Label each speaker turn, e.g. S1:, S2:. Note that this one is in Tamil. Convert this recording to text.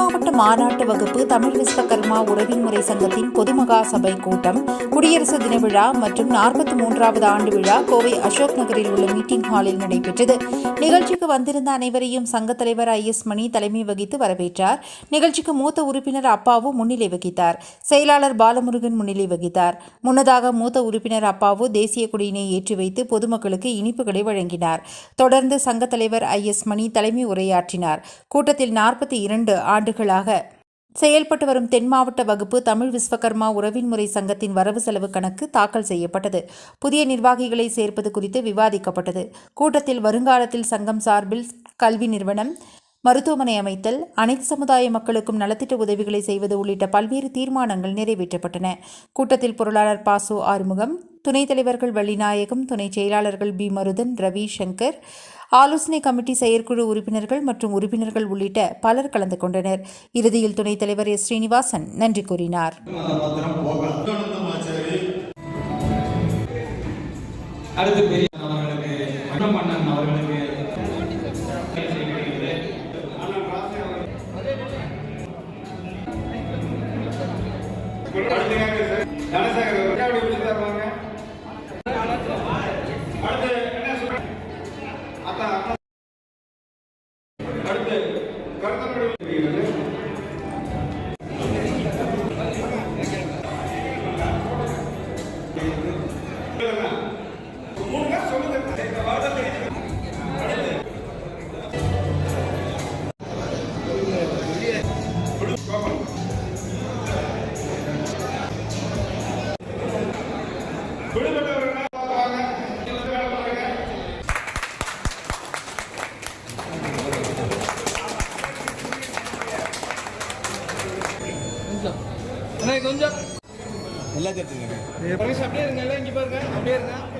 S1: மாவட்ட மாநாட்டு வகுப்பு தமிழ் விஸ்வகர்மா உறவின் முறை சங்கத்தின் பொதுமகா சபை கூட்டம் குடியரசு தின விழா மற்றும் நாற்பத்தி மூன்றாவது ஆண்டு விழா கோவை அசோக் நகரில் உள்ள மீட்டிங் ஹாலில் நடைபெற்றது. நிகழ்ச்சிக்கு வந்திருந்த அனைவரையும் சங்க தலைவர் ஐ எஸ் மணி தலைமை வகித்து வரவேற்றார். நிகழ்ச்சிக்கு மூத்த உறுப்பினர் அப்பாவு முன்னிலை வகித்தார். செயலாளர் பாலமுருகன் முன்னிலை வகித்தார். முன்னதாக மூத்த உறுப்பினர் அப்பாவு தேசிய கொடியினை ஏற்றி வைத்து பொதுமக்களுக்கு இனிப்புகளை வழங்கினார். தொடர்ந்து சங்க தலைவர் ஐ எஸ் மணி தலைமை உரையாற்றினார். கூட்டத்தில் நாற்பத்தி இரண்டு ஆண்டு ஆண்டுகளாக செயல்பட்டு வரும் தென் மாவட்ட வகுப்பு தமிழ் விஸ்வகர்மா உறவின் முறை சங்கத்தின் வரவு செலவு கணக்கு தாக்கல் செய்யப்பட்டது. புதிய நிர்வாகிகளை சேர்ப்பது குறித்து விவாதிக்கப்பட்டது. கூட்டத்தில் வருங்காலத்தில் சங்கம் சார்பில் கல்வி நிறுவனம் மருத்துவமனை அமைத்தல் அனைத்து சமுதாய மக்களுக்கும் நலத்திட்ட உதவிகளை செய்வது உள்ளிட்ட பல்வேறு தீர்மானங்கள் நிறைவேற்றப்பட்டன. கூட்டத்தில் பொருளாளர் பாசு ஆறுமுகம் துணைத் தலைவர்கள் வள்ளிநாயகம் துணை செயலாளர்கள் பி. மருதன் ரவி சங்கர் ஆலோசனை கமிட்டி செயற்குழு உறுப்பினர்கள் மற்றும் உறுப்பினர்கள் உள்ளிட்ட பலர் கலந்து கொண்டனர். இறுதியில் துணைத் தலைவர் எஸ். ஸ்ரீனிவாசன் நன்றி கூறினார்.
S2: அடுத்து பெரிய அவர்களுக்கு மன்னமன்னன் அவர்களுக்கு அடுத்து கொஞ்சம்.
S3: எல்லாத்தையும் எடுத்துங்க
S2: அப்படியே இருங்க எல்லாம் இங்க பாருங்க. அப்படியே இருங்க.